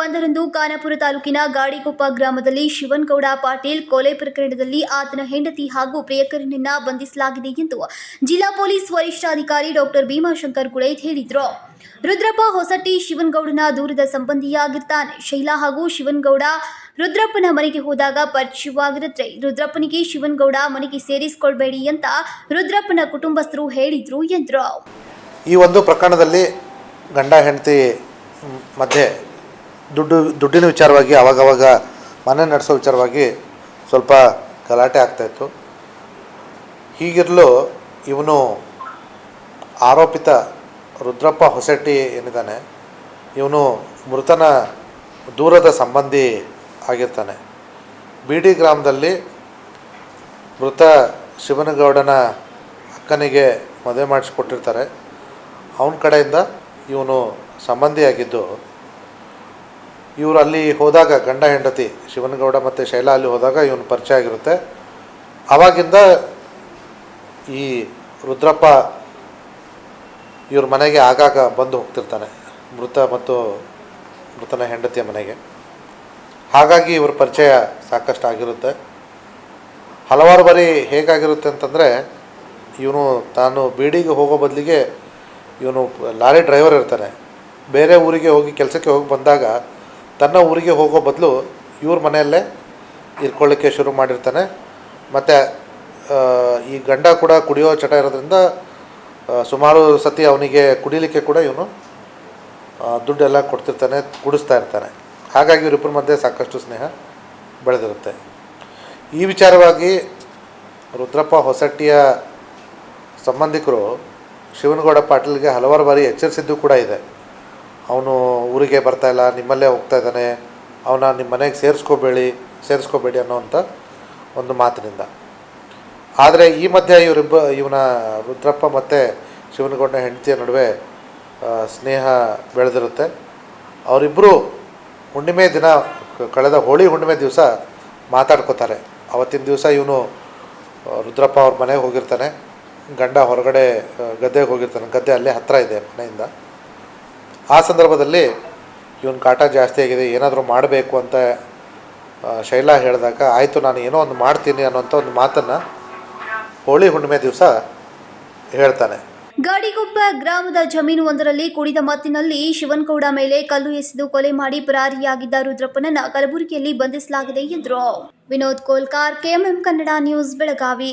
ಒಂದರಂದು ಖಾನಾಪುರ ತಾಲೂಕಿನ ಗಾಡಿಕೊಪ್ಪ ಗ್ರಾಮದಲ್ಲಿ ಶಿವನ್ಗೌಡ ಪಾಟೀಲ್ ಕೊಲೆ ಪ್ರಕರಣದಲ್ಲಿ ಆತನ ಹೆಂಡತಿ ಹಾಗೂ ಪ್ರಿಯಕರನನ್ನ ಬಂಧಿಸಲಾಗಿದೆ ಎಂದು ಜಿಲ್ಲಾ ಪೊಲೀಸ್ ವರಿಷ್ಠಾಧಿಕಾರಿ ಡಾಕ್ಟರ್ ಭೀಮಾಶಂಕರ್ ಗುಳೇದ್ ಹೇಳಿದರು. ರುದ್ರಪ್ಪ ಹೊಸಟ್ಟಿ ಶಿವನ್ಗೌಡನ ದೂರದ ಸಂಬಂಧಿಯಾಗಿರ್ತಾನೆ. ಶೈಲಾ ಹಾಗೂ ಶಿವನ್ಗೌಡ ರುದ್ರಪ್ಪನ ಮನೆಗೆ ಹೋದಾಗ ಪರಿಚಯವಾಗಿರುತ್ತೆ. ರುದ್ರಪ್ಪನಿಗೆ ಶಿವನ್ಗೌಡ ಮನೆಗೆ ಸೇರಿಸಿಕೊಳ್ಬೇಡಿ ಅಂತ ರುದ್ರಪ್ಪನ ಕುಟುಂಬಸ್ಥರು ಹೇಳಿದ್ರು ಎಂದರು. ಈ ಒಂದು ಪ್ರಕರಣದಲ್ಲಿ ಗಂಡ ಹೆಂಡತಿ ಮಧ್ಯೆ ದುಡ್ಡು ದುಡ್ಡಿನ ವಿಚಾರವಾಗಿ ಆವಾಗವಾಗ ಮನೆ ನಡೆಸೋ ವಿಚಾರವಾಗಿ ಸ್ವಲ್ಪ ಗಲಾಟೆ ಆಗ್ತಾಯಿತ್ತು ಹೀಗಿರಲು ಇವನು ಆರೋಪಿತ ರುದ್ರಪ್ಪ ಹೊಸೆಟ್ಟಿ ಏನಿದ್ದಾನೆ, ಇವನು ಮೃತನ ದೂರದ ಸಂಬಂಧಿ ಆಗಿರ್ತಾನೆ. ಬೀಡಿ ಗ್ರಾಮದಲ್ಲಿ ಮೃತ ಶಿವನಗೌಡನ ಅಕ್ಕನಿಗೆ ಮದುವೆ ಮಾಡಿಸಿಕೊಟ್ಟಿರ್ತಾರೆ. ಅವನ ಕಡೆಯಿಂದ ಇವನು ಸಂಬಂಧಿಯಾಗಿದ್ದು ಇವರು ಅಲ್ಲಿ ಹೋದಾಗ ಗಂಡ ಹೆಂಡತಿ ಶಿವನಗೌಡ ಮತ್ತು ಶೈಲಾ ಅಲ್ಲಿ ಹೋದಾಗ ಇವನು ಪರಿಚಯ ಆಗಿರುತ್ತೆ. ಆವಾಗಿಂದ ಈ ರುದ್ರಪ್ಪ ಇವ್ರ ಮನೆಗೆ ಆಗಾಗ ಬಂದು ಹೋಗ್ತಿರ್ತಾನೆ, ಮೃತ ಮತ್ತು ಮೃತನ ಹೆಂಡತಿಯ ಮನೆಗೆ. ಹಾಗಾಗಿ ಇವ್ರ ಪರಿಚಯ ಸಾಕಷ್ಟು ಆಗಿರುತ್ತೆ. ಹಲವಾರು ಬಾರಿ ಹೇಗಾಗಿರುತ್ತೆ ಅಂತಂದರೆ, ಇವನು ತಾನು ಬೀಡಿಗೆ ಹೋಗೋ ಬದಲಿಗೆ ಇವನು ಲಾರಿ ಡ್ರೈವರ್ ಇರ್ತಾನೆ ಬೇರೆ ಊರಿಗೆ ಹೋಗಿ ಕೆಲಸಕ್ಕೆ ಹೋಗಿ ಬಂದಾಗ ತನ್ನ ಊರಿಗೆ ಹೋಗೋ ಬದಲು ಇವ್ರ ಮನೆಯಲ್ಲೇ ಇರ್ಕೊಳ್ಳಿಕ್ಕೆ ಶುರು ಮಾಡಿರ್ತಾನೆ. ಮತ್ತು ಈ ಗಂಡ ಕೂಡ ಕುಡಿಯೋ ಚಟ ಇರೋದ್ರಿಂದ ಸುಮಾರು ಸತಿ ಅವನಿಗೆ ಕುಡಿಲಿಕ್ಕೆ ಕೂಡ ಇವನು ದುಡ್ಡೆಲ್ಲ ಕೊಡ್ತಿರ್ತಾನೆ, ಕುಡಿಸ್ತಾ ಇರ್ತಾನೆ. ಹಾಗಾಗಿ ಇವರಿಬ್ಬರ ಮಧ್ಯೆ ಸಾಕಷ್ಟು ಸ್ನೇಹ ಬೆಳೆದಿರುತ್ತೆ. ಈ ವಿಚಾರವಾಗಿ ರುದ್ರಪ್ಪ ಹೊಸಟ್ಟಿಯ ಸಂಬಂಧಿಕರು ಶಿವನಗೌಡ ಪಾಟೀಲ್ಗೆ ಹಲವಾರು ಬಾರಿ ಎಚ್ಚರಿಸಿದ್ದು ಕೂಡ ಇದೆ. ಅವನು ಊರಿಗೆ ಬರ್ತಾ ಇಲ್ಲ, ನಿಮ್ಮಲ್ಲೇ ಹೋಗ್ತಾ ಇದ್ದಾನೆ, ಅವನ ನಿಮ್ಮ ಮನೆಗೆ ಸೇರಿಸ್ಕೋಬೇಡಿ ಸೇರಿಸ್ಕೋಬೇಡಿ ಅನ್ನೋವಂಥ ಒಂದು ಮಾತಿನಿಂದ. ಆದರೆ ಈ ಮಧ್ಯೆ ಇವರಿಬ್ಬ, ಇವನ ರುದ್ರಪ್ಪ ಮತ್ತು ಶಿವನಗೌಡನ ಹೆಂಡತಿಯ ನಡುವೆ ಸ್ನೇಹ ಬೆಳೆದಿರುತ್ತೆ. ಅವರಿಬ್ಬರು ಹುಣ್ಣಿಮೆ ದಿನ, ಕಳೆದ ಹೋಳಿ ಹುಣ್ಣಿಮೆ ದಿವಸ ಮಾತಾಡ್ಕೋತಾರೆ. ಅವತ್ತಿನ ದಿವಸ ಇವನು ರುದ್ರಪ್ಪ ಅವ್ರ ಮನೆಗೆ ಹೋಗಿರ್ತಾನೆ. ಗಂಡ ಹೊರಗಡೆ ಗದ್ದೆಗೆ ಹೋಗಿರ್ತಾನೆ. ಗದ್ದೆ ಅಲ್ಲೇ ಹತ್ತಿರ ಇದೆ ಮನೆಯಿಂದ. ಆ ಸಂದರ್ಭದಲ್ಲಿ ಇವನು ಕಾಟ ಜಾಸ್ತಿ ಆಗಿದೆ, ಏನಾದರೂ ಮಾಡಬೇಕು ಅಂತ ಶೈಲಾ ಹೇಳಿದಾಗ, ಆಯಿತು, ನಾನು ಏನೋ ಒಂದು ಮಾಡ್ತೀನಿ ಅನ್ನೋಂಥ ಒಂದು ಮಾತನ್ನು ಹೋಳಿ ಹುಣ್ಣಿಮೆ ದಿವಸ ಹೇಳ್ತಾನೆ. ಗಾಡಿಗೊಬ್ಬ ಗ್ರಾಮದ ಜಮೀನು ಒಂದರಲ್ಲಿ ಕುಡಿದ ಮತ್ತಿನಲ್ಲಿ ಶಿವನ್ಗೌಡ ಮೇಲೆ ಕಲ್ಲು ಎಸೆದು ಕೊಲೆ ಮಾಡಿ ಪರಾರಿಯಾಗಿದ್ದ ರುದ್ರಪ್ಪನನ್ನ ಕಲಬುರಗಿಯಲ್ಲಿ ಬಂಧಿಸಲಾಗಿದೆ ಎಂದರು. Vinod Kolkar, KMM Kannada news, Belagavi.